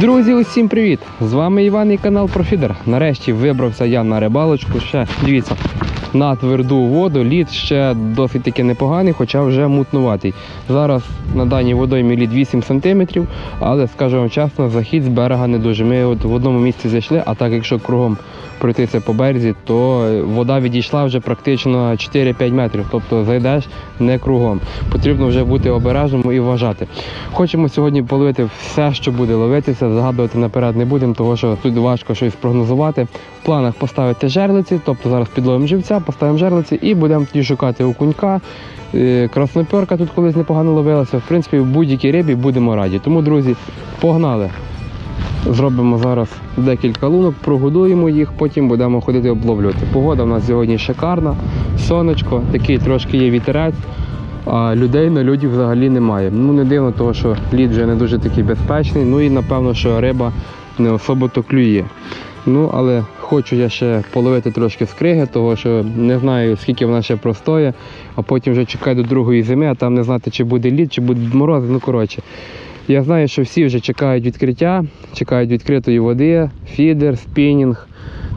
Друзі, усім привіт! З вами Іван і канал Профідер. Нарешті вибрався я на рибалочку. Ще дивіться, на тверду воду лід ще досить таки непоганий, хоча вже мутнуватий. Зараз на даній водоймі лід 8 см, але скажу вам чесно, захід з берега не дуже. Ми от в одному місці зайшли, а так якщо кругом пройтися по березі, то вода відійшла вже практично 4-5 метрів. Тобто зайдеш не кругом. Потрібно вже бути обережним і вважати. Хочемо сьогодні половити все, що буде ловитися. Загадувати наперед не будемо, тому що тут важко щось прогнозувати. В планах поставити жерлиці, тобто зараз підловимо живця, поставимо жерлиці і будемо тоді шукати окунька. Е, Красноперка тут колись непогано ловилася. В принципі, в будь-якій рибі будемо раді. Тому, друзі, погнали! Зробимо зараз декілька лунок, прогодуємо їх, потім будемо ходити обловлювати. Погода в нас сьогодні шикарна, сонечко, такий трошки є вітерець, а людей на льоді взагалі немає. Ну не дивно, того, що лід вже не дуже такий безпечний, ну і напевно, що риба не особо то клює. Ну, але хочу я ще половити трошки скриги, того що не знаю, скільки вона ще простоє, а потім вже чекаю до другої зими, а там не знати, чи буде лід, чи буде мороз. Ну коротше. Я знаю, що всі вже чекають відкриття, чекають відкритої води, фідер, спінінг.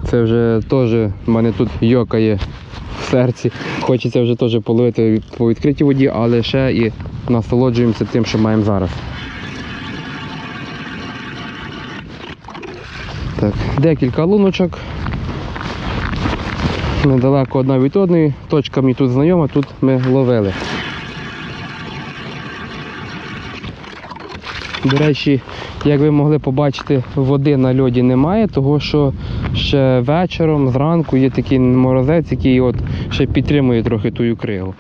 Це вже теж в мене тут йокає в серці. Хочеться вже теж половити по відкритій воді, але ще і насолоджуємося тим, що маємо зараз. Так, декілька луночок. Недалеко одна від одної. Точка мені тут знайома, тут ми ловили. До речі, як ви могли побачити, води на льоді немає, того що ще вечором, зранку є такий морозець, який от ще підтримує трохи тую кригу.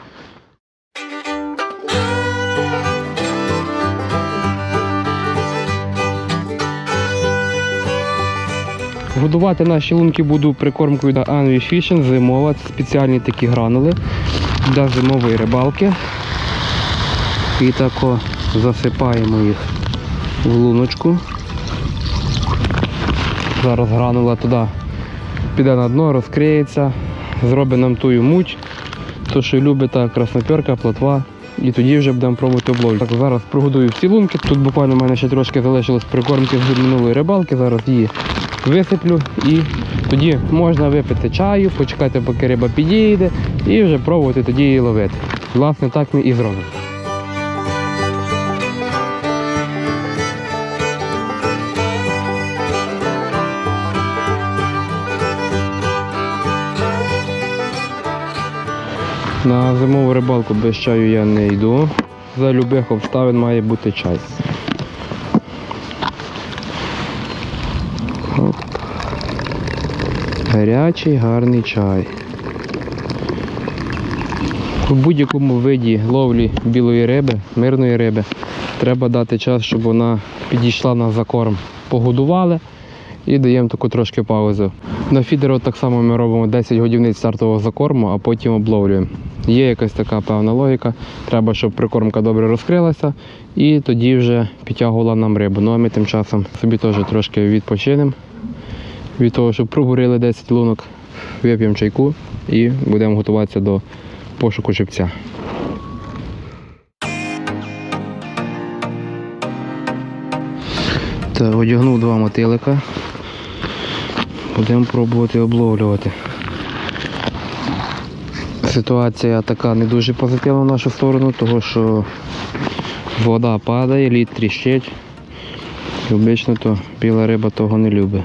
Годувати наші лунки буду прикормкою на Anvi Fishing, зимова, це спеціальні такі гранули для зимової рибалки. І тако засипаємо їх в луночку. Зараз гранула туди піде на дно, розкриється, зробить нам тую муть, то що любить та красноперка, плотва. І тоді вже будемо пробувати обловлю. Так, зараз прогодую всі лунки. Тут буквально в мене ще трошки залишилось прикормки з минулої рибалки. Зараз її висиплю і тоді можна випити чаю, почекати, поки риба підійде, і вже пробувати тоді її ловити. Власне, так ми і зробимо. На зимову рибалку без чаю я не йду. За любих обставин має бути чай. Оп. Гарячий гарний чай. У будь-якому виді ловлі білої риби, мирної риби, треба дати час, щоб вона підійшла на закорм. Погодували і даємо таку трошки паузу. На фідеру так само ми робимо 10 годівниць стартового закорму, а потім обловлюємо. Є якась така певна логіка. Треба, щоб прикормка добре розкрилася, і тоді вже підтягувала нам рибу. Ну а ми тим часом собі теж трошки відпочинемо від того, щоб прогорили 10 лунок, вип'ємо чайку і будемо готуватися до пошуку живця. Так, одягнув два мотилика. Будемо пробувати обловлювати. Ситуація така не дуже позитивна в нашу сторону, тому що вода падає, лід тріщить. І обично то біла риба того не любить.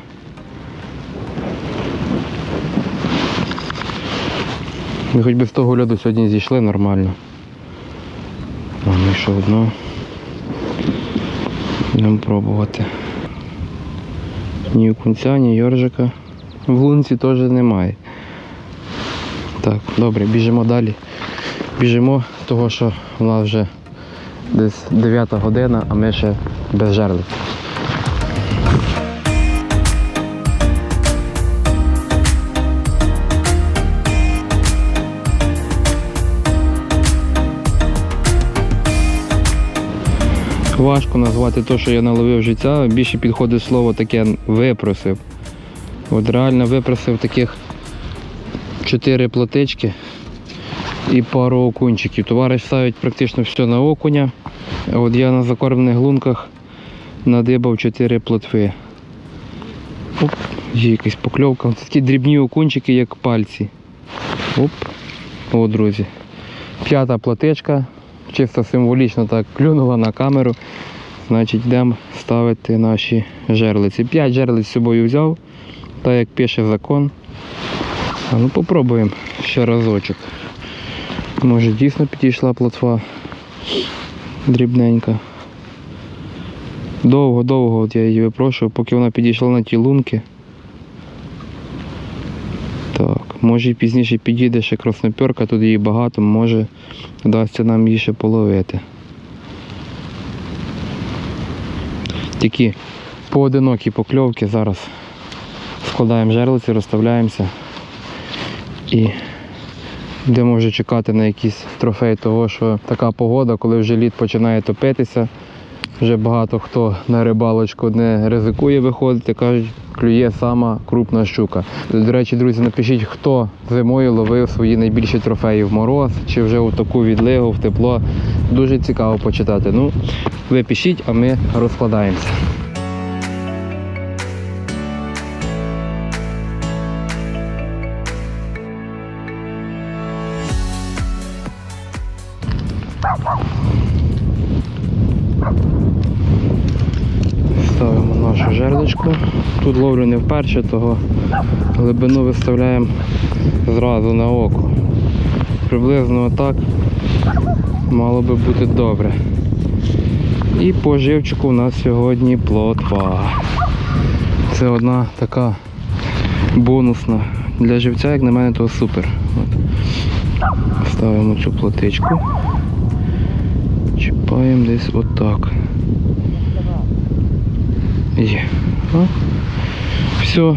Ми хоч би з того льоду сьогодні зійшли нормально. Ми ще одно. Будемо пробувати. Ні кунця, ні йоржика. В лунці теж немає. Так, добре, біжимо далі. Біжимо, того що в нас вже десь 9 година, а ми ще без жерли. Важко назвати те, що я наловив життя, більше підходить слово таке випросив. От реально випросив таких чотири плотички і пару окунчиків. Товариш ставить практично все на окуня. А От я на закормлених лунках Надибав 4 плотви. Оп, є якась покльовка. Це такі дрібні окунчики, як пальці. Оп. О, друзі. П'ята плотичка. Чисто символічно так клюнула на камеру. Значить, йдемо ставити наші жерлиці. П'ять жерлиць з собою взяв, так як пише закон. А ну попробуємо ще разочок. Може дійсно підійшла плотва дрібненька. Довго-довго я її випрошував, поки вона підійшла на ті лунки. Так, може і пізніше підійде ще красноперка, тут її багато, може вдасться нам її ще половити. Такі поодинокі покльовки зараз складаємо жерлиці, розставляємося і будемо вже чекати на якийсь трофей того, що така погода, коли вже лід починає топитися. Вже багато хто на рибалочку не ризикує виходити, кажуть, клює сама крупна щука. До речі, друзі, напишіть, хто зимою ловив свої найбільші трофеї в мороз чи вже у таку відлигу, в тепло. Дуже цікаво почитати. Ну, ви пишіть, а ми розкладаємося. Тут ловлю не вперше, того глибину виставляємо зразу на око. Приблизно отак мало би бути добре. І по живчику у нас сьогодні плотва. Це одна така бонусна. Для живця, як на мене, то супер. От. Ставимо цю плотичку. Чіпаємо десь отак. Є. О. Все.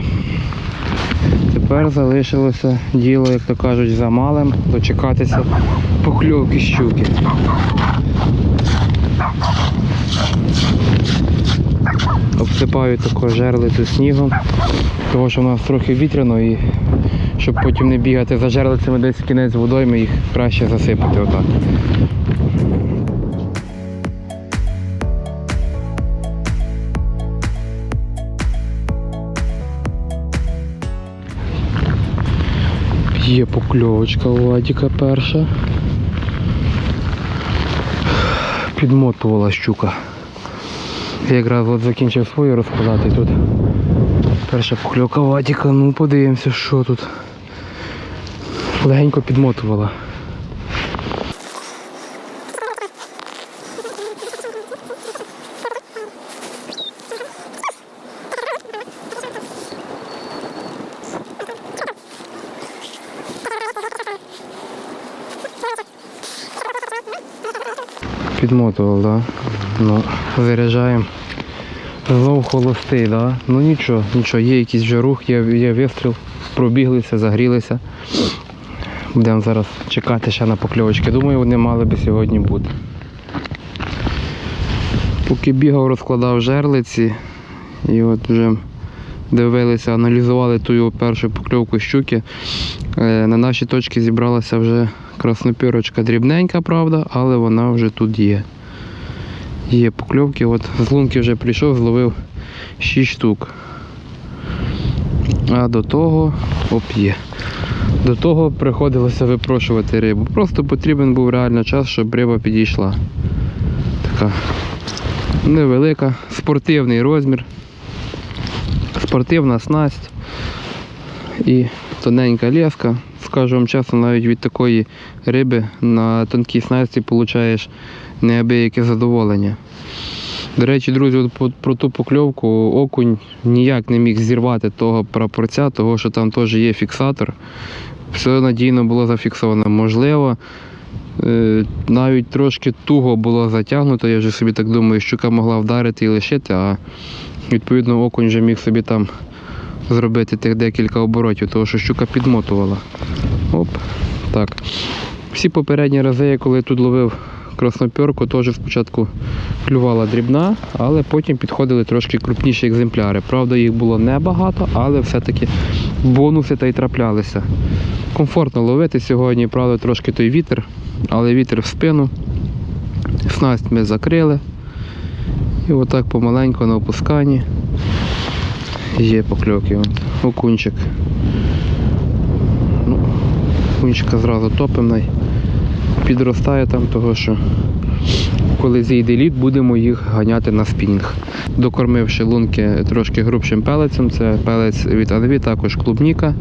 Тепер залишилося діло, як то кажуть, за малим, дочекатися покльовки щуки. Обсипаю таку жерлицю снігом, тому що в нас трохи вітряно і щоб потім не бігати за жерлицями десь кінець водойми, їх краще засипати отак. Є покльовочка у Владіка перша. Підмотувала щука. Я якраз от закінчив свою розкладати тут. Перша покльовка Вадіка, ну подивимося, що тут. Легенько підмотувала. Підмотував, да? Ну, заряджаємо. Знов холостий, да? Ну нічого, нічого, є якийсь вже рух, є, є вистріл, пробіглися, загрілися. Будемо зараз чекати ще на покльовочки. Думаю, вони мали би сьогодні бути. Поки бігав, розкладав жерлиці і от вже дивилися, аналізували ту першу покльовку щуки. Е, На нашій точці зібралася вже краснопірочка дрібненька, правда, але вона вже тут є. Є покльовки, от з лунки вже прийшов, зловив 6 штук. А до того оп є. До того приходилося випрошувати рибу. Просто потрібен був реально час, щоб риба підійшла. Така невелика, спортивний розмір, спортивна снасть і тоненька леска. Скажу вам чесно, навіть від такої риби на тонкій снасті получаєш неабияке задоволення. До речі, друзі, от про ту покльовку окунь ніяк не міг зірвати того прапорця, того, що там теж є фіксатор. Все надійно було зафіксовано. Можливо, е, навіть трошки туго було затягнуто, я вже собі так думаю, щука могла вдарити і лишити, а відповідно окунь вже міг собі там зробити тих декілька оборотів, тому що щука підмотувала. Оп, так. Всі попередні рази, я коли тут ловив краснопьорку, теж спочатку клювала дрібна, але потім підходили трошки крупніші екземпляри. Правда, їх було небагато, але все-таки бонуси та й траплялися. Комфортно ловити сьогодні, правда, трошки той вітер, але вітер в спину. Снасть ми закрили. І отак помаленьку на опусканні. Є покльовки. Окунчик. Ну, окунчика зразу топимо. Підростає там того, що коли зійде лід, будемо їх ганяти на спінінг. Докормивши лунки трошки грубшим пелецем, це пелець від Анві, також клубніка.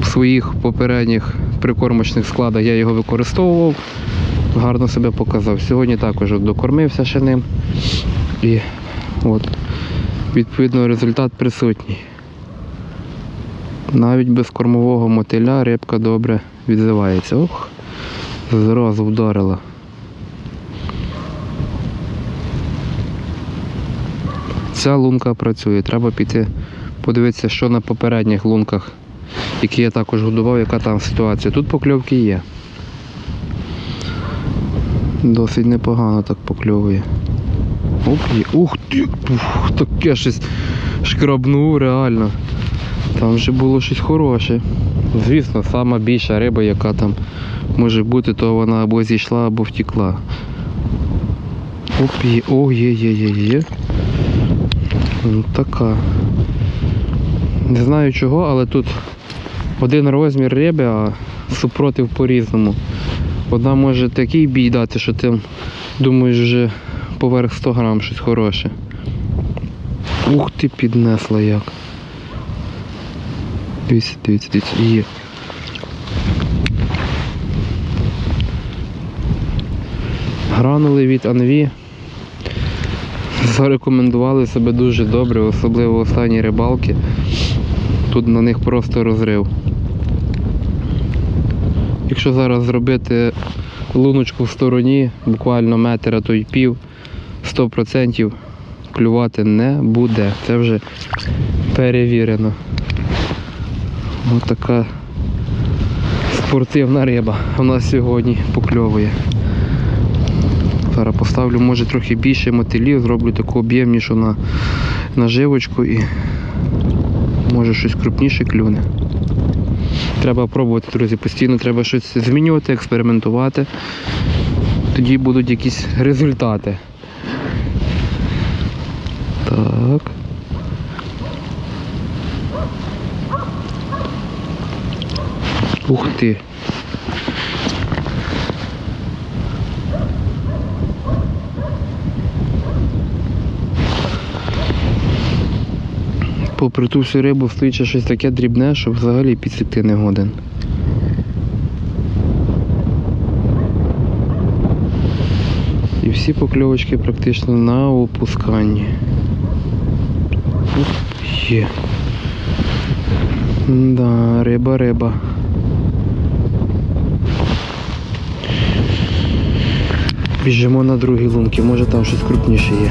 В своїх попередніх прикормочних складах я його використовував, гарно себе показав. Сьогодні також докормився ще ним. І от, відповідно результат присутній. Навіть без кормового мотиля рибка добре відзивається. Ох, зразу вдарила. Ця лунка працює. Треба піти подивитися, що на попередніх лунках, які я також годував, яка там ситуація. Тут покльовки є. Досить непогано так покльовує. Оп. Ух ти! Ух, таке щось шкрабнув реально. Там вже було щось хороше. Звісно, сама більша риба, яка там може бути, то вона або зійшла, або втекла. Оп, є. О, є, є, є, є. Ну, така. Не знаю чого, але тут один розмір риби, а супротив по-різному. Одна може такий бій дати, що ти думаєш вже поверх 100 грам щось хороше. Ух ти, піднесла як. Дивіться, дивіться, дивіться, є. Гранули від Анві зарекомендували себе дуже добре, особливо останні рибалки. Тут на них просто розрив. Якщо зараз зробити луночку в стороні, буквально метр, а то й пів, 100% клювати не буде. Це вже перевірено. Ось така спортивна риба у нас сьогодні покльовує. Зараз поставлю, може, трохи більше мотилів, зроблю таку об'ємнішу на наживочку і може щось крупніше клюне. Треба пробувати, друзі, постійно треба щось змінювати, експериментувати. Тоді будуть якісь результати. Так. Ух ти. Попри ту всю рибу стоїть щось таке дрібне, що взагалі підсікти не годен. І всі покльовочки практично на опусканні. Ух, Є. Да, риба, риба. Біжимо на другі лунки, може там щось крупніше є.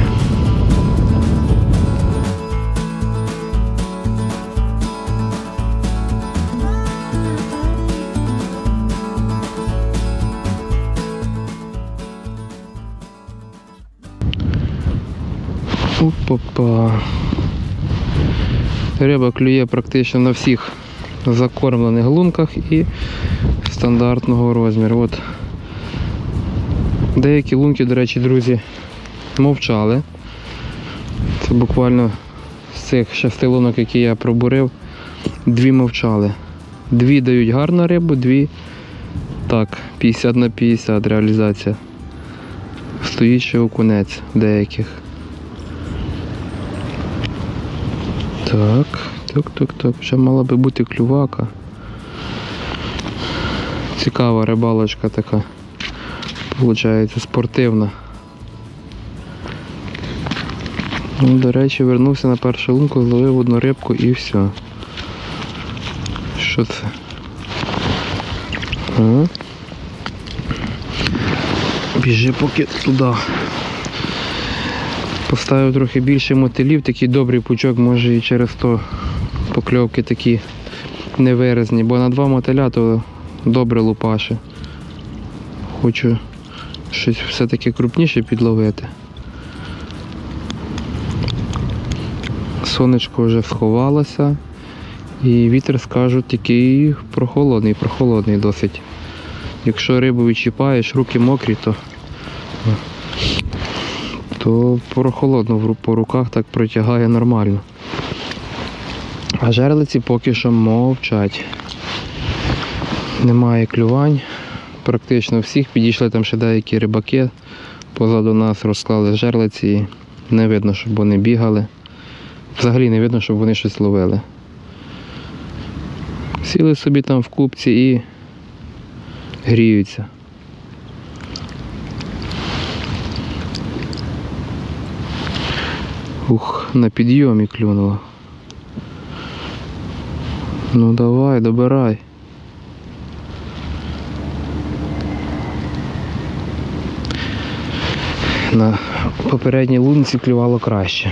Опа-па. Риба клює практично на всіх закормлених лунках і стандартного розміру. От. Деякі лунки, до речі, друзі, мовчали. Це буквально з цих шести лунок, які я пробурив, дві мовчали. Дві дають гарну рибу, дві так, 50 на 50 реалізація. Стоїть ще окунець деяких. Так, так, так, так. Ще мала би бути клювака. Цікава рибалочка така. Получається спортивна. Ну, До речі, вернувся на першу лунку, зловив одну рибку і все. Що це? А? Біжи поки туди. Поставив трохи більше мотилів, такий добрий пучок, може і через то покльовки такі невиразні, бо на два мотиля то добре лупаше. Хочу щось все-таки крупніше підловити. Сонечко вже сховалося і вітер, скажуть, такий прохолодний, прохолодний досить. Якщо рибу відчіпаєш, руки мокрі, то то прохолодно по руках так протягає нормально. А жерлиці поки що мовчать. Немає клювань. Практично всіх підійшли там ще деякі рибаки. Позаду нас розклали жерлиці і не видно, щоб вони бігали. Взагалі не видно, щоб вони щось ловили. Сіли собі там в купці і гріються. Ух, на підйомі клюнуло. Ну давай, добирай. На попередній лунці клювало краще.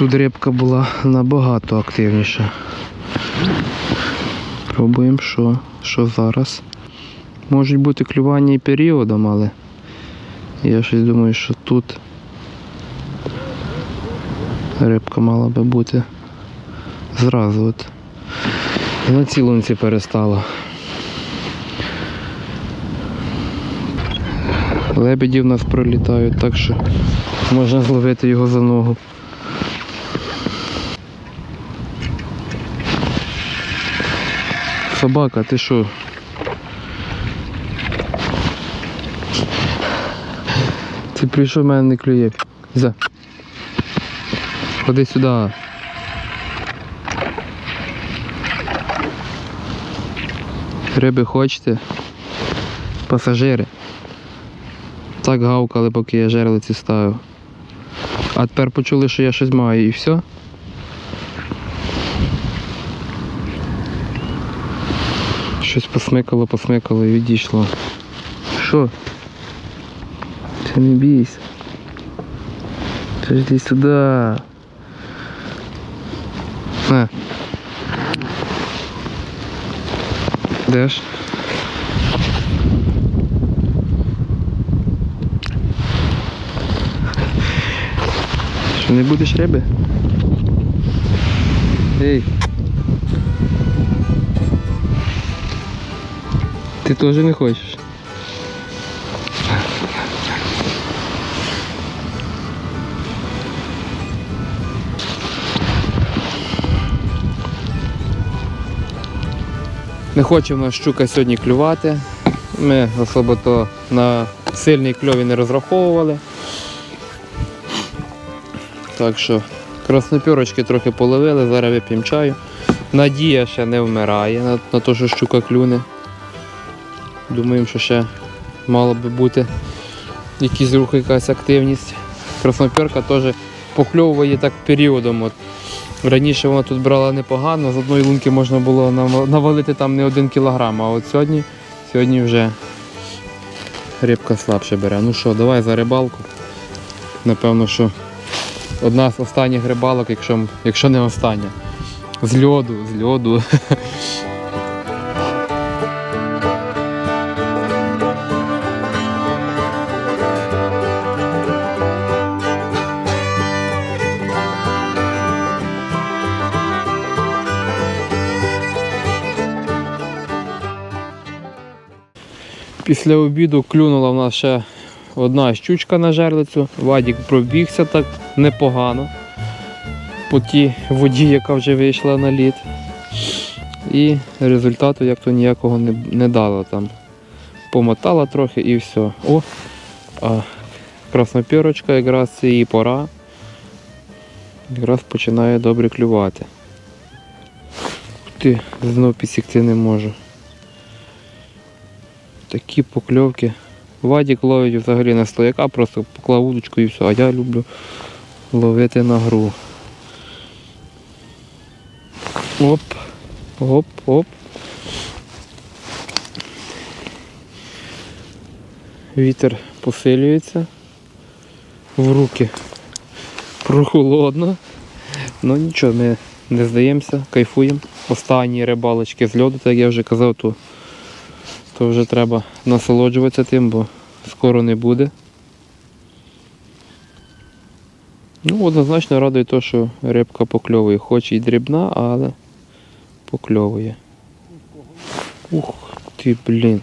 Тут рибка була набагато активніша. Пробуємо, що, що зараз. Можуть бути клювання і періодом, але я щось думаю, що тут рибка мала би бути зразу. От. На цій лунці перестала. Лебеді в нас пролітають, так що можна зловити його за ногу. Собака, ти що? Ти прийшов мене не клює. За. Ходи сюди. Риби хочете? Пасажири. Так гавкали, поки я жерлиці ставив. А тепер почули, що я щось маю і все. Щось посмикало, посмикало і відійшло. Що? Ти не бійся. Ти ж йди сюди. На. Де ж? Що не будеш риби? Ей. Ти теж не хочеш? Не хоче в нас щука сьогодні клювати. Ми особо то на сильний кльов і не розраховували. Так що краснопірочки трохи половили, зараз вип'ємо чаю. Надія ще не вмирає на, на те, що щука клюне. Думаємо, що ще мало би бути якийсь рух, якась активність. Краснопірка теж покльовує так періодом. От. Раніше вона тут брала непогано, з одної лунки можна було навалити там не один кілограм, а от сьогодні, сьогодні вже рибка слабше бере. Ну що, давай за рибалку. Напевно, що одна з останніх рибалок, якщо, якщо не остання. З льоду, з льоду. Після обіду клюнула в нас ще одна щучка на жерлицю. Вадік пробігся так непогано по тій воді, яка вже вийшла на лід. І результату як то ніякого не, не дало там. Помотала трохи і все. О, а краснопірочка якраз її пора. Якраз починає добре клювати. Ти, знов підсікти не можу. Такі покльовки. Вадік ловить взагалі на стояка, просто поклав удочку і все. А я люблю ловити на гру. Оп, оп, оп. Вітер посилюється. В руки прохолодно. Ну нічого, ми не здаємося, кайфуємо. Останні рибалочки з льоду, так як я вже казав, то то вже треба насолоджуватися тим, бо скоро не буде. Ну, однозначно радує те, що рибка покльовує. Хоч і дрібна, але покльовує. Ух ти, блін.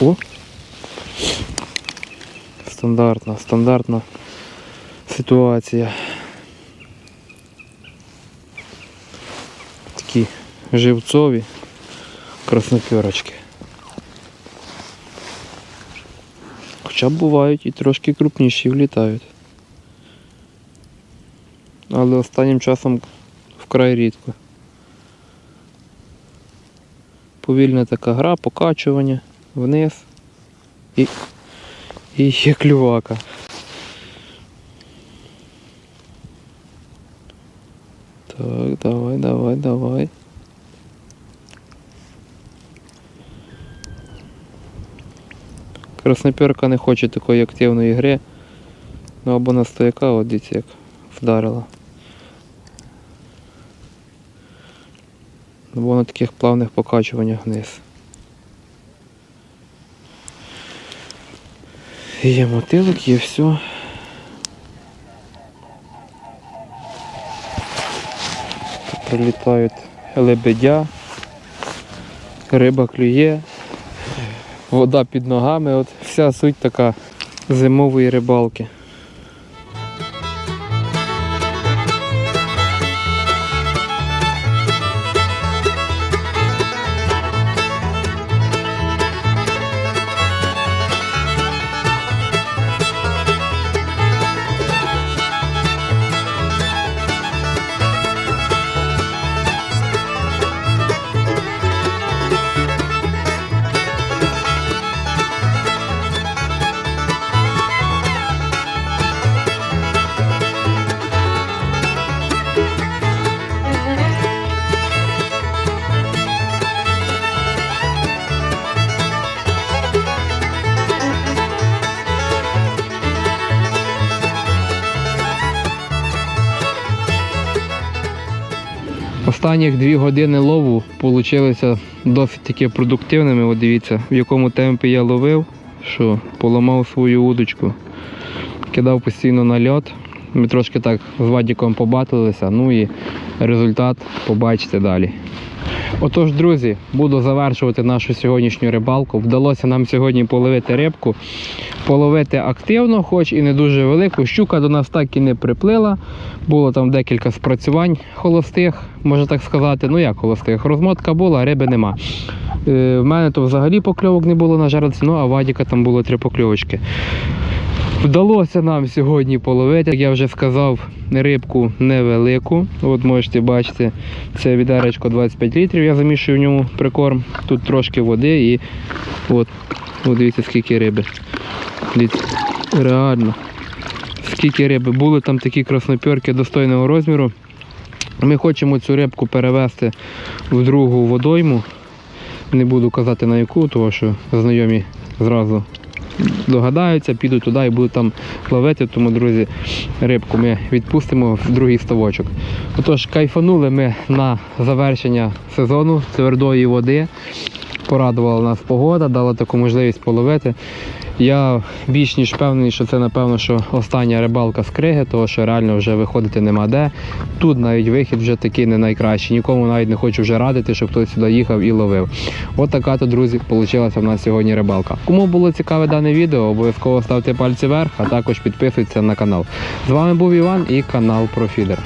О! Стандартна, стандартна ситуація. Такі живцові красноперочки. Хоча бувають і трошки крупніші влітають. Але останнім часом вкрай рідко. Повільна така гра, покачування вниз і, і є клювака. Так, давай, давай, давай. Красноперка не хоче такої активної гри. Ну або на стояка, от дивіться, як вдарила. Або на таких плавних покачуваннях вниз. Є мотилик, є все. Прилітають лебедя, риба клює, вода під ногами. От вся суть така зимової рибалки. Останніх дві години лову получилися досить таки продуктивними. От дивіться, в якому темпі я ловив, що поламав свою удочку, кидав постійно на льот. Ми трошки так з Вадіком побатилися, ну і результат побачите далі. Отож, друзі, буду завершувати нашу сьогоднішню рибалку. Вдалося нам сьогодні половити рибку, половити активно, хоч і не дуже велику. Щука до нас так і не приплила. Було там декілька спрацювань холостих, можна так сказати. Ну як холостих? Розмотка була, а риби нема. Е, в мене то взагалі покльовок не було на жерці, ну а Вадіка там було три покльовочки. Вдалося нам сьогодні половити, як я вже сказав, рибку невелику. От можете бачити, це відеречко 25 літрів. Я замішую в ньому прикорм. Тут трошки води і от, от дивіться, скільки риби. Дивіться, реально. Скільки риби. Були там такі красноперки достойного розміру. Ми хочемо цю рибку перевести в другу водойму. Не буду казати на яку, тому що знайомі зразу догадаються, підуть туди і будуть там ловити. Тому, друзі, рибку ми відпустимо в другий ставочок. Отож, кайфанули ми на завершення сезону твердої води. Порадувала нас погода, дала таку можливість половити. Я більш ніж впевнений, що це напевно що остання рибалка з криги, тому що реально вже виходити нема де. Тут навіть вихід вже такий не найкращий. Нікому навіть не хочу вже радити, щоб хтось сюди їхав і ловив. От така то, друзі, вийшла в нас сьогодні рибалка. Кому було цікаве дане відео, обов'язково ставте пальці вверх, а також підписуйтесь на канал. З вами був Іван і канал Профідер.